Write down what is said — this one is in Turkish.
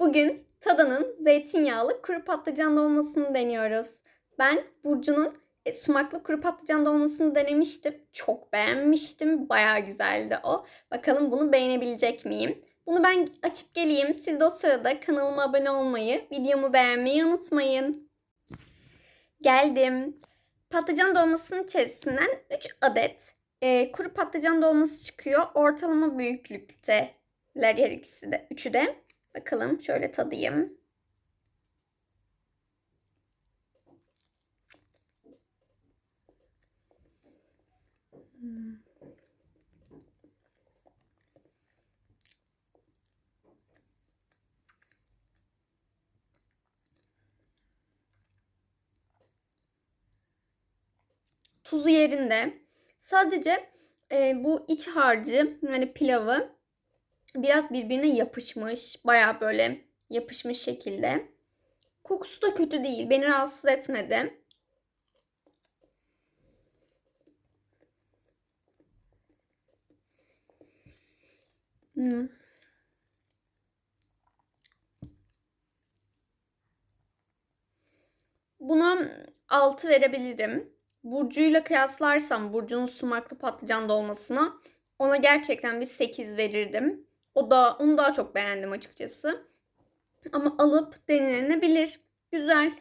Bugün Tada'nın zeytinyağlı kuru patlıcan dolmasını deniyoruz. Ben Burcu'nun e, sumaklı kuru patlıcan dolmasını denemiştim. Çok beğenmiştim. Bayağı güzeldi o. Bakalım bunu beğenebilecek miyim? Bunu ben açıp geleyim. Siz de o sırada kanalıma abone olmayı, videomu beğenmeyi unutmayın. Geldim. Patlıcan dolmasının içerisinden 3 adet e, kuru patlıcan dolması çıkıyor. Ortalama büyüklükteler her ikisi de. Üçü de. Bakalım şöyle tadayım. Tuzu yerinde. Sadece e, bu iç harcı yani pilavı biraz birbirine yapışmış. Baya böyle yapışmış şekilde. Kokusu da kötü değil. Beni rahatsız etmedi. Hmm. Buna 6 verebilirim. Burcu'yla kıyaslarsam Burcu'nun sumaklı patlıcan dolmasına ona gerçekten bir 8 verirdim. O da onu daha çok beğendim açıkçası. Ama alıp denenebilir. Güzel.